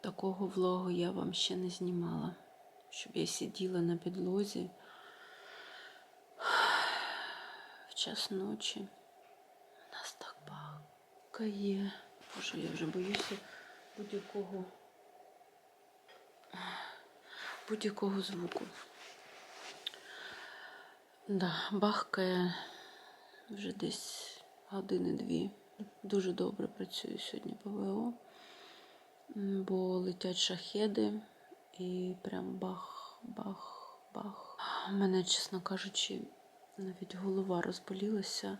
Такого влогу я вам ще не знімала, щоб я сиділа на підлозі в час ночі. У нас так бахкає. Боже, я вже боюся будь-якого будь-якого звуку. Да, бахкає вже десь години-дві. Дуже добре працюю сьогодні ПВО, бо летять шахеди і прям бах, бах, бах. У мене, чесно кажучи, навіть голова розболілася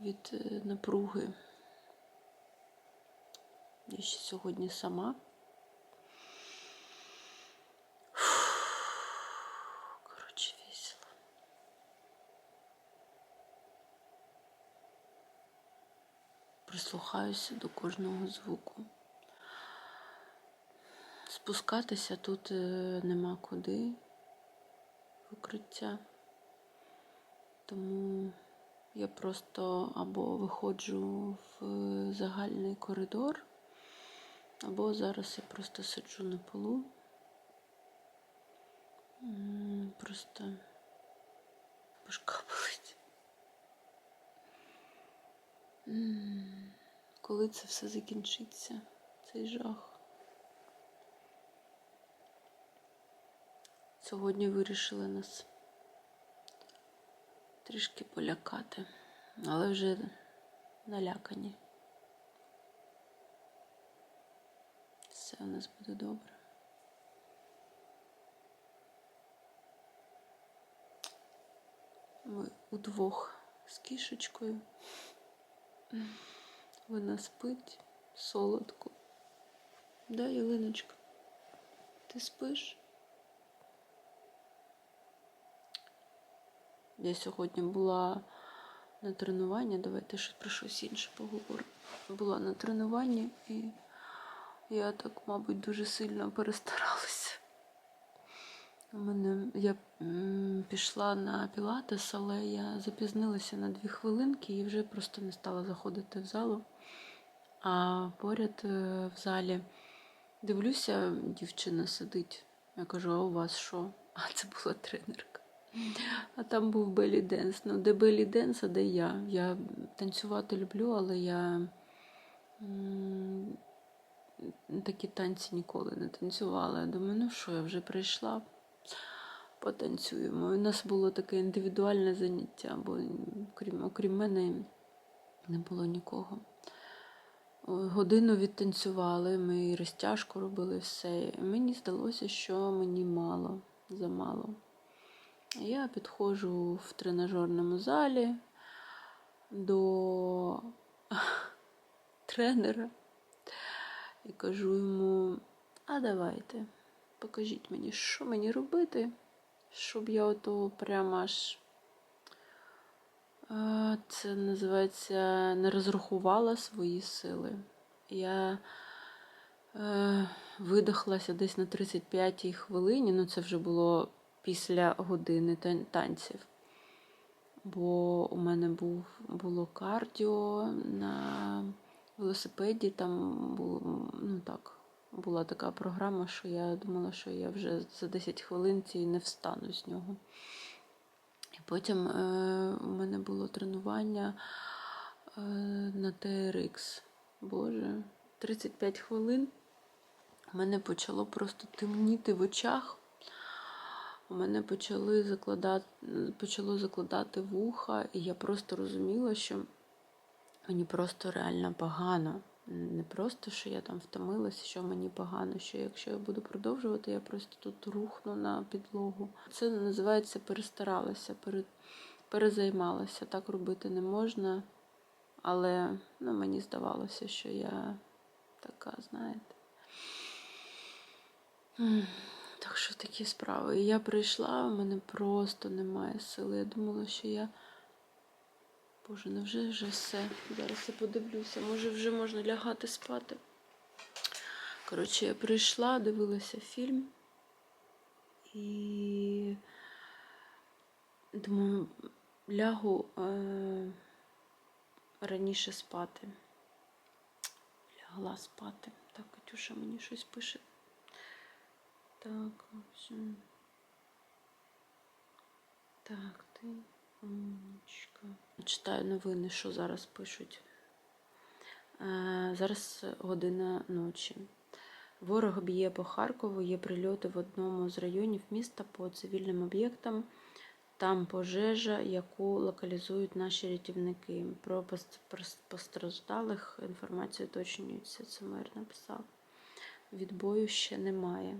від е, напруги. Я ще сьогодні сама. Коротше, весело. Прислухаюся до кожного звуку. Спускатися тут е, нема куди в укриття. Тому я просто або виходжу в загальний коридор, або зараз я просто сиджу на полу. Просто башка болить. Коли це все закінчиться, цей жах. Сьогодні вирішили нас трішки полякати, але вже налякані. Все у нас буде добре. Ми удвох з кішечкою. Вона спить солодко. Да, Ялиночка? Ти спиш? Я сьогодні була на тренуванні. Давайте ще про щось інше поговоримо. Була на тренуванні і я так, мабуть, дуже сильно перестаралася. У мене я пішла на пілатес, але я запізнилася на дві хвилинки і вже просто не стала заходити в залу. А поряд е, в залі дивлюся, дівчина сидить. Я кажу, а у вас що? А це була тренерка. А там був белі денс. Ну, де белі денс, а де я. Я танцювати люблю, але я такі танці ніколи не танцювала. Я думаю, ну що, я вже прийшла, потанцюємо. У нас було таке індивідуальне заняття, бо крім, окрім мене не було нікого. Годину відтанцювали, ми розтяжку робили все. Мені здалося, що мені мало, замало. Я підходжу в тренажерному залі до тренера і кажу йому: а давайте, покажіть мені, що мені робити, щоб я ото прямо аж. е, Це називається не розрахувала свої сили. Я е, видихлася десь на 35-й хвилині, ну це вже було після години танців. Бо у мене був, було кардіо на велосипеді, там було, ну так, була така програма, що я думала, що я вже за 10 хвилин ці не встану з нього. І потім е, у мене було тренування е, на TRX. Боже, 35 хвилин. У мене почало просто темніти в очах. У мене почали закладати, почало закладати вуха, і я просто розуміла, що мені просто реально погано. Не просто, що я там втомилася, що мені погано, що якщо я буду продовжувати, я просто тут рухну на підлогу. Це називається перестаралася, пере, перезаймалася. Так робити не можна, але ну, мені здавалося, що я така, знаєте. Так що такі справи. І я прийшла, у мене просто немає сили. Я думала, що я. Боже, невже вже все? Зараз я подивлюся, може вже можна лягати спати. Коротше, я прийшла, дивилася фільм і думаю, лягу е... раніше спати. Лягла спати. Так, Катюша мені щось пише. Так, ось. Так, ти умничка. Читаю новини, що зараз пишуть. Е, Зараз година ночі. Ворог б'є по Харкову, є прильоти в одному з районів міста по цивільним об'єктам. Там пожежа, яку локалізують наші рятівники. Про пос- пос- постраждалих інформація уточнюється. Це мер написав. Відбою ще немає.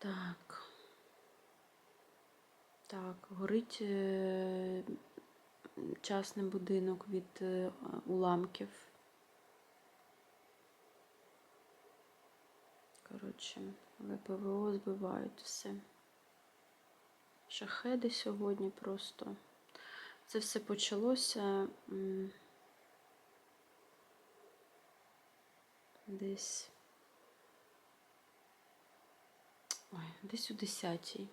Так. Так, горить е, частний будинок від е, уламків. Коротше, ВПВО збивають все. Шахеди сьогодні просто. Це все почалося десь. Ой, десь у 10-й.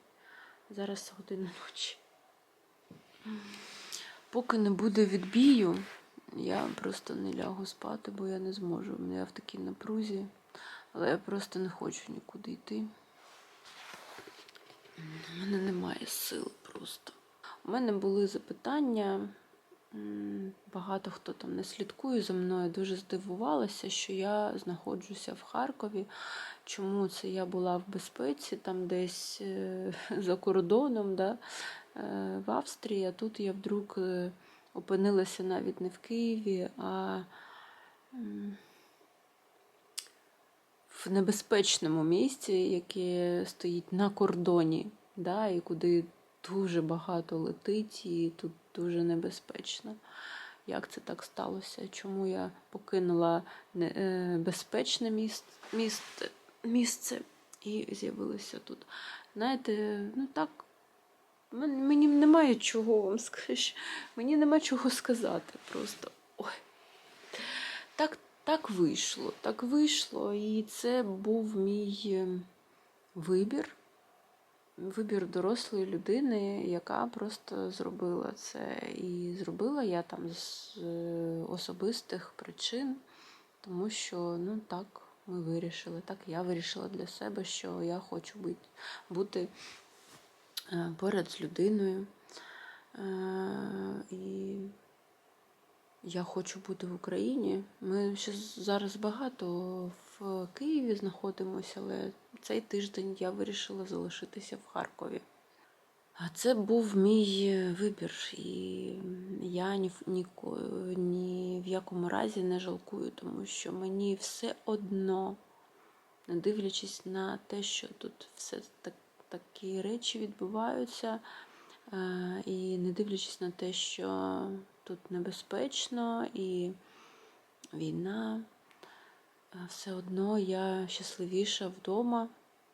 Зараз година ночі. Поки не буде відбію, я просто не лягу спати, бо я не зможу. Я в такій напрузі, але я просто не хочу нікуди йти. У мене немає сил просто. У мене були запитання. Багато хто там не слідкує за мною, дуже здивувалася, що я знаходжуся в Харкові. Чому це я була в безпеці, там десь е, за кордоном, да, е, в Австрії, а тут я вдруг е, опинилася навіть не в Києві, а в небезпечному місці, яке стоїть на кордоні, да, і куди дуже багато летить, і тут дуже небезпечно. Як це так сталося? Чому я покинула е, безпечне місце, місце, місце і з'явилася тут? Знаєте, ну так, мені немає чого вам сказати. Мені нема чого сказати просто. Ой. Так, так вийшло, так вийшло, і це був мій е, вибір. Вибір дорослої людини, яка просто зробила це. І зробила я там з е, особистих причин, тому що ну так ми вирішили, так я вирішила для себе, що я хочу бути, бути е, поряд з людиною. Е, І я хочу бути в Україні. Ми ще зараз багато в Києві знаходимося, але цей тиждень я вирішила залишитися в Харкові. Це був мій вибір, і я ні ні, ні в якому разі не жалкую, тому що мені все одно, не дивлячись на те, що тут все так, такі речі відбуваються, е, і не дивлячись на те, що тут небезпечно і війна, е, все одно я щасливіша вдома,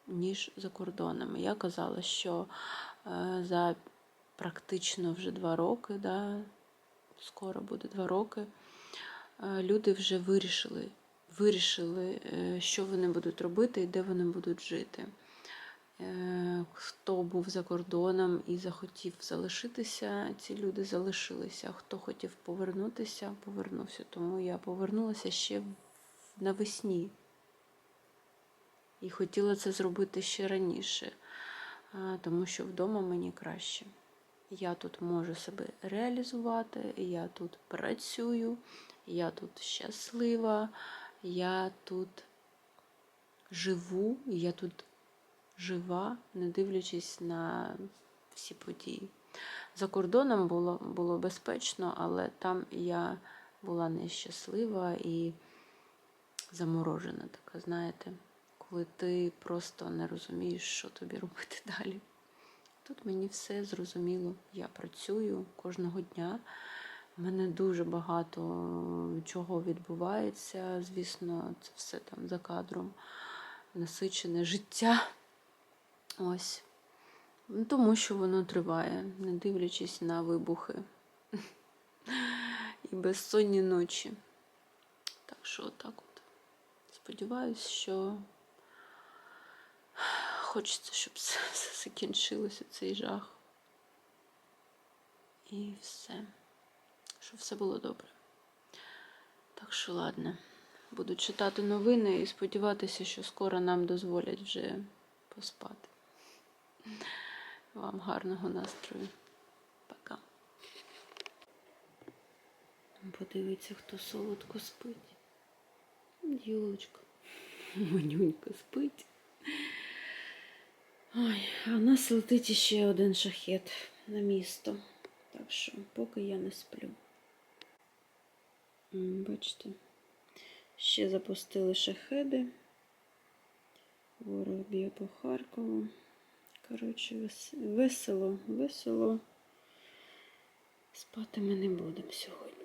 ніж за кордонами. Я казала, що е, за практично вже два роки, да, скоро буде два роки, е, люди вже вирішили, вирішили, е, що вони будуть робити і де вони будуть жити. Хто був за кордоном і захотів залишитися, ці люди залишилися. Хто хотів повернутися, повернувся. Тому я повернулася ще навесні. І хотіла це зробити ще раніше, тому що вдома мені краще. Я тут можу себе реалізувати, я тут працюю, я тут щаслива, я тут живу, я тут жива, не дивлячись на всі події. За кордоном було, було безпечно, але там я була нещаслива і заморожена така, знаєте, коли ти просто не розумієш, що тобі робити далі. Тут мені все зрозуміло. Я працюю кожного дня. У мене дуже багато чого відбувається. Звісно, це все там за кадром насичене життя. Ось. Тому що воно триває, не дивлячись на вибухи і безсонні ночі. Так що отак от. Сподіваюсь, що хочеться, щоб все, все закінчилося, цей жах. І все. Щоб все було добре. Так що ладно. Буду читати новини і сподіватися, що скоро нам дозволять вже поспати. Вам гарного настрою. Пока. Подивіться, хто солодко спить. Юлочка. Манюнька спить. Ой, а у нас летить ще один шахет на місто. Так що, поки я не сплю. Бачите, ще запустили шахеди. Ворог б'є по Харкову. Коротше, весело, весело. Спати ми не будемо сьогодні.